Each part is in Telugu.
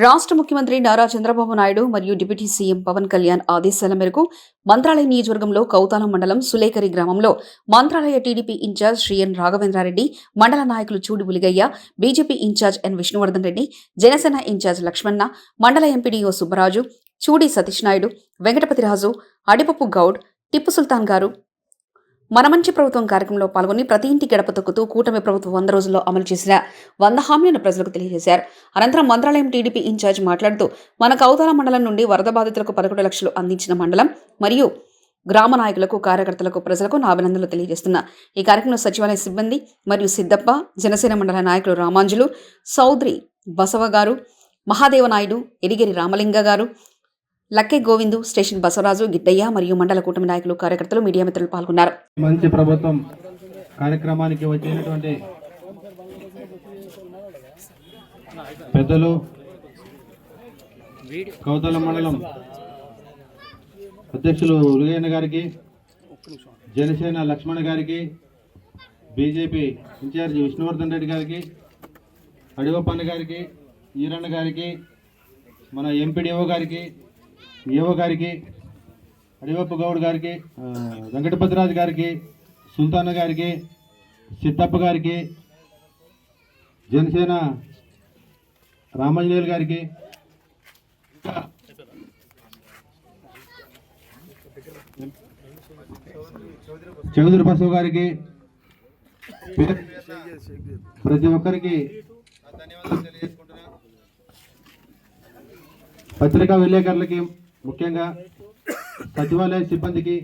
రాష్ట్ర ముఖ్యమంత్రి నారా చంద్రబాబు నాయుడు మరియు డిప్యూటీ సీఎం పవన్ కళ్యాణ్ ఆదేశాల మేరకు మంత్రాలయ నియోజకవర్గంలో కౌతాలం మండలం సులేకరి గ్రామంలో Mantralaya TDP incharge Shri N Raghavendra Reddy మండల నాయకులు Chudi Buligayya BJP incharge N Vishnuvardhan Reddy Janasena incharge Lakshmana మండల ఎంపీడీఓ సుబ్బరాజు చూడి సతీష్ నాయుడు వెంకటపతిరాజు అడిపప్పు గౌడ్ టిప్పు సుల్తాన్ గారు మన మంచి ప్రభుత్వం కార్యక్రమంలో పాల్గొని ప్రతి ఇంటి గడప తొక్కుతూ కూటమి ప్రభుత్వం వంద రోజుల్లో అమలు చేసిన వంద హామీలను ప్రజలకు తెలియజేశారు. అనంతరం మంత్రాలయం టీడీపీ ఇన్ఛార్జ్ మాట్లాడుతూ మన కౌతాల మండలం నుండి వరద బాధితులకు పదకొండు లక్షలు అందించిన మండలం మరియు గ్రామ నాయకులకు కార్యకర్తలకు ప్రజలకు నా అభినందనలు తెలియజేస్తున్నా. ఈ కార్యక్రమంలో సచివాలయ సిబ్బంది మరియు సిద్దప్ప జనసేన మండల నాయకులు రామాంజులు సౌద్రి బసవ గారు మహాదేవ నాయుడు ఎరిగిరి రామలింగ గారు లక్కే గోవిందు స్టేషన్ బసవరాజు గిడ్డయ్య మరియు మండల కూటమి నాయకులు కార్యకర్తలు మీడియా మిత్రులు పాల్గొన్నారు. మంచి ప్రభుత్వం కార్యక్రమానికి వచ్చినటువంటి పెద్దలు కౌతల మండలం అధ్యక్షులు ఉదయన్న గారికి జనసేన లక్ష్మణ్ గారికి బీజేపీ ఇన్ఛార్జ్ విష్ణువర్ధన్ రెడ్డి గారికి అడివపన్న గారికి ఈరన్న గారికి మన ఎంపీడీఓ గారికి ఈఓ గారికి అడివప్ప గౌడ్ గారికి వెంకటపతిరాజు గారికి సుల్తాన్ గారికి సిద్ధప్ప గారికి జనసేన రామాంజనేయులు గారికి చౌదరి బసవ గారికి ప్రతి ఒక్కరికి పత్రికా విలేకరులకి ముఖ్యంగా సచివాలయ సిబ్బందికి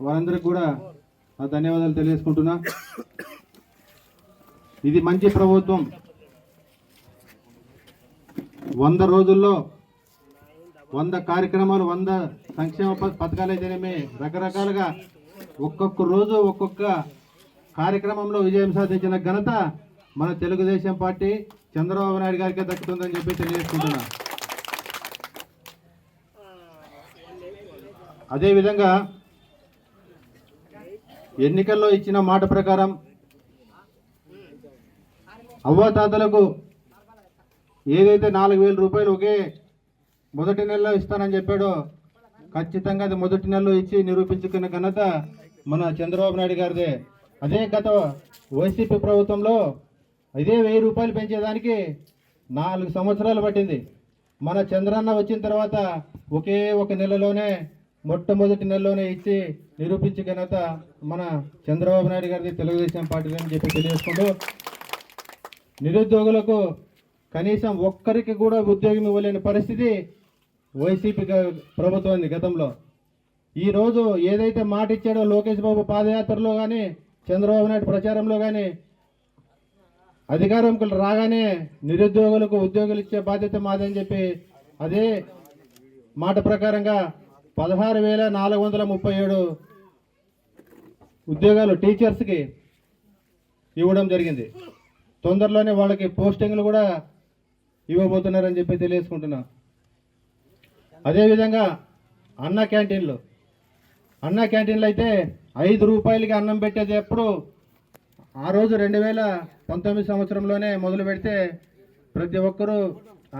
వారందరికి కూడా ధన్యవాదాలు తెలియజేసుకుంటున్నా. ఇది మంచి ప్రభుత్వం. వంద రోజుల్లో వంద కార్యక్రమాలు వంద సంక్షేమ పథకాలు అయితేనేమి రకరకాలుగా ఒక్కొక్క రోజు ఒక్కొక్క కార్యక్రమంలో విజయం సాధించిన ఘనత మన తెలుగుదేశం పార్టీ చంద్రబాబు నాయుడు గారికే దక్కుతుందని చెప్పి తెలియజేసుకుంటున్నా. అదేవిధంగా ఎన్నికల్లో ఇచ్చిన మాట ప్రకారం అవ్వాతాతలకు ఏదైతే నాలుగు వేల రూపాయలు ఒకే మొదటి నెలలో ఇస్తానని చెప్పాడో ఖచ్చితంగా అది మొదటి నెలలో ఇచ్చి నిరూపించుకున్న ఘనత మన చంద్రబాబు నాయుడు గారిదే. అదే గత వైసీపీ ప్రభుత్వంలో ఇదే వెయ్యి రూపాయలు పెంచేదానికి నాలుగు సంవత్సరాలు పట్టింది. మన చంద్రన్న వచ్చిన తర్వాత ఒకే ఒక నెలలోనే మొట్టమొదటి నెలలోనే ఇచ్చి నిరూపించే ఘనత మన చంద్రబాబు నాయుడు గారిది తెలుగుదేశం పార్టీ అని చెప్పి తెలియజేసుకుంటూ నిరుద్యోగులకు కనీసం ఒక్కరికి కూడా ఉద్యోగం ఇవ్వలేని పరిస్థితి వైసీపీ ప్రభుత్వం ఉంది గతంలో. ఈరోజు ఏదైతే మాట ఇచ్చాడో లోకేష్ బాబు పాదయాత్రలో కానీ చంద్రబాబు నాయుడు ప్రచారంలో కానీ అధికారంకులు రాగానే నిరుద్యోగులకు ఉద్యోగులు ఇచ్చే బాధ్యత మాదని చెప్పి అదే మాట ప్రకారంగా పదహారు వేల నాలుగు వందల ముప్పై ఏడు ఉద్యోగాలు టీచర్స్కి ఇవ్వడం జరిగింది. తొందరలోనే వాళ్ళకి పోస్టింగ్లు కూడా ఇవ్వబోతున్నారని చెప్పి తెలియజేసుకుంటున్నా. అదేవిధంగా అన్న క్యాంటీన్లు. అన్న క్యాంటీన్లు అయితే ఐదు రూపాయలకి అన్నం పెట్టేది ఎప్పుడు ఆ రోజు రెండు వేల పంతొమ్మిది సంవత్సరంలోనే మొదలు పెడితే ప్రతి ఒక్కరూ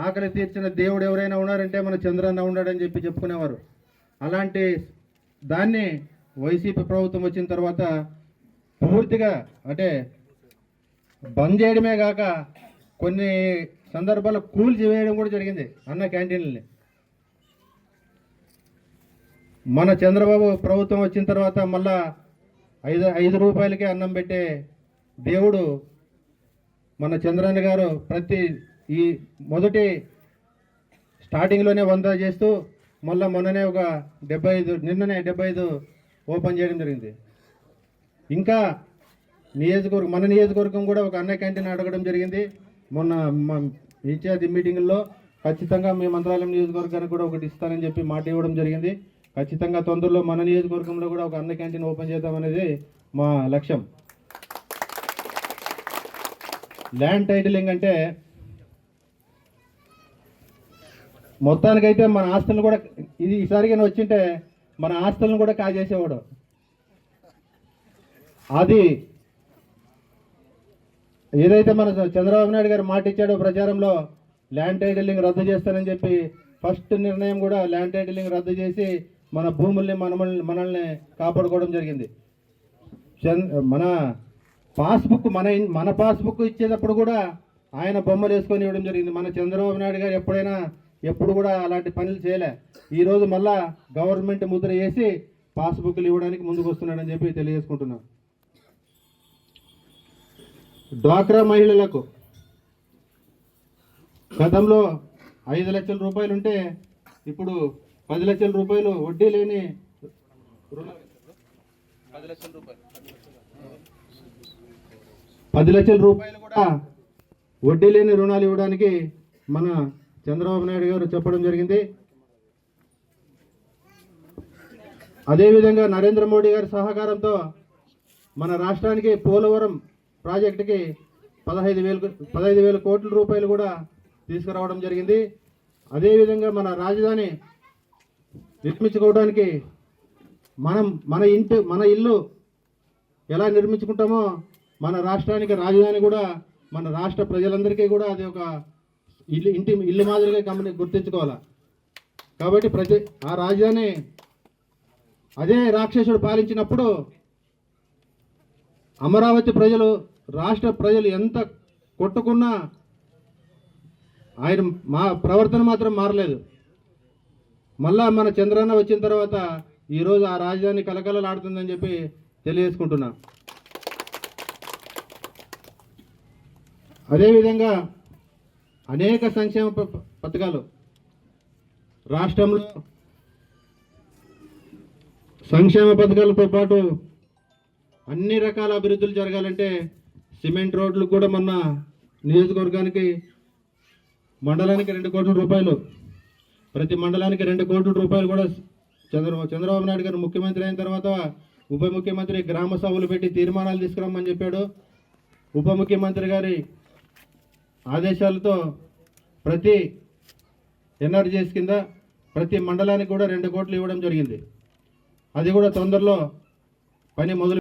ఆకలి తీర్చిన దేవుడు ఎవరైనా ఉన్నారంటే మన చంద్రన్న ఉన్నాడని చెప్పి చెప్పుకునేవారు. అలాంటి దాన్ని వైసీపీ ప్రభుత్వం వచ్చిన తర్వాత పూర్తిగా అంటే బంద్ చేయడమే కాక కొన్ని సందర్భాల్లో కూల్చి వేయడం కూడా జరిగింది అన్న క్యాంటీన్లని. మన చంద్రబాబు ప్రభుత్వం వచ్చిన తర్వాత మళ్ళా ఐదు ఐదు రూపాయలకే అన్నం పెట్టే దేవుడు మన చంద్రన్న గారు ప్రతి ఈ మొదటి స్టార్టింగ్లోనే వంద చేస్తూ మళ్ళీ మొన్ననే ఒక డెబ్బై ఐదు నిన్ననే డెబ్బై ఐదు ఓపెన్ చేయడం జరిగింది. ఇంకా నియోజకవర్గం మన నియోజకవర్గం కూడా ఒక అన్న క్యాంటీన్ అడగడం జరిగింది. మొన్న మా ఇన్ఛార్జ్ మీటింగ్లో ఖచ్చితంగా మీ మంత్రాలయం నియోజకవర్గానికి కూడా ఒకటి ఇస్తానని చెప్పి మాట ఇవ్వడం జరిగింది. ఖచ్చితంగా తొందరలో మన నియోజకవర్గంలో కూడా ఒక అన్న క్యాంటీన్ ఓపెన్ చేద్దామనేది మా లక్ష్యం. ల్యాండ్ టైటిలింగ్ అంటే మొత్తానికైతే మన ఆస్తులను కూడా ఇది ఈసారిగా వచ్చింటే మన ఆస్తులను కూడా కాజేసేవాడు. అది ఏదైతే మన చంద్రబాబు నాయుడు గారు మాట ఇచ్చాడో ప్రచారంలో ల్యాండ్ టైటిలింగ్ రద్దు చేస్తానని చెప్పి ఫస్ట్ నిర్ణయం కూడా ల్యాండ్ టైటిలింగ్ రద్దు చేసి మన భూముల్ని మనమల్ని మనల్ని కాపాడుకోవడం జరిగింది. చంద్- మన పాస్బుక్ మన మన పాస్బుక్ ఇచ్చేటప్పుడు కూడా ఆయన బొమ్మలు వేసుకొని ఇవ్వడం జరిగింది. మన చంద్రబాబు నాయుడు గారు ఎప్పుడైనా ఎప్పుడు కూడా అలాంటి పనులు చేయలే. ఈరోజు మళ్ళా గవర్నమెంట్ ముద్ర వేసి పాస్బుక్లు ఇవ్వడానికి ముందుకు వస్తున్నాడని చెప్పి తెలియజేసుకుంటున్నాం. డ్వాక్రా మహిళలకు గతంలో ఐదు లక్షల రూపాయలు ఉంటే ఇప్పుడు పది లక్షల రూపాయలు వడ్డీ లేని పది లక్షల రూపాయలు కూడా వడ్డీ లేని రుణాలు ఇవ్వడానికి మన చంద్రబాబు నాయుడు గారు చెప్పడం జరిగింది. అదేవిధంగా నరేంద్ర మోడీ గారి సహకారంతో మన రాష్ట్రానికి పోలవరం ప్రాజెక్టుకి పదహైదు వేలు పదహైదు వేల కోట్ల రూపాయలు కూడా తీసుకురావడం జరిగింది. అదేవిధంగా మన రాజధాని నిర్మించుకోవడానికి మనం మన ఇంటి మన ఇల్లు ఎలా నిర్మించుకుంటామో మన రాష్ట్రానికి రాజధాని కూడా మన రాష్ట్ర ప్రజలందరికీ కూడా అది ఒక ఇల్లు ఇంటి ఇల్లు మాదిరిగా గమని గుర్తించుకోవాలి? కాబట్టి ప్రతి ఆ రాజ్యాన్ని అదే రాక్షసుడు పాలించినప్పుడు అమరావతి ప్రజలు రాష్ట్ర ప్రజలు ఎంత కొట్టుకున్నా ఆయన మా ప్రవర్తన మాత్రం మారలేదు. మళ్ళా మన చంద్రన్న వచ్చిన తర్వాత ఈరోజు ఆ రాజధాని కలకలలాడుతుందని చెప్పి తెలియజేసుకుంటున్నా. అదేవిధంగా అనేక సంక్షేమ ప- పథకాలు. రాష్ట్రంలో సంక్షేమ పథకాలతో పాటు అన్ని రకాల అభివృద్ధులు జరగాలంటే సిమెంట్ రోడ్లు కూడా మొన్న నియోజకవర్గానికి మండలానికి రెండు కోట్ల రూపాయలు ప్రతి మండలానికి రెండు కోట్ల రూపాయలు కూడా చంద్ర చంద్రబాబు నాయుడు గారు ముఖ్యమంత్రి అయిన తర్వాత ఉప ముఖ్యమంత్రి గ్రామ సభలు పెట్టి తీర్మానాలు తీసుకురామని చెప్పాడు. ఉప ముఖ్యమంత్రి గారి ఆదేశాలతో ప్రతి ఎన్ఆర్జీఎస్ కింద ప్రతి మండలానికి కూడా రెండు కోట్లు ఇవ్వడం జరిగింది. అది కూడా తొందరలో పని మొదలు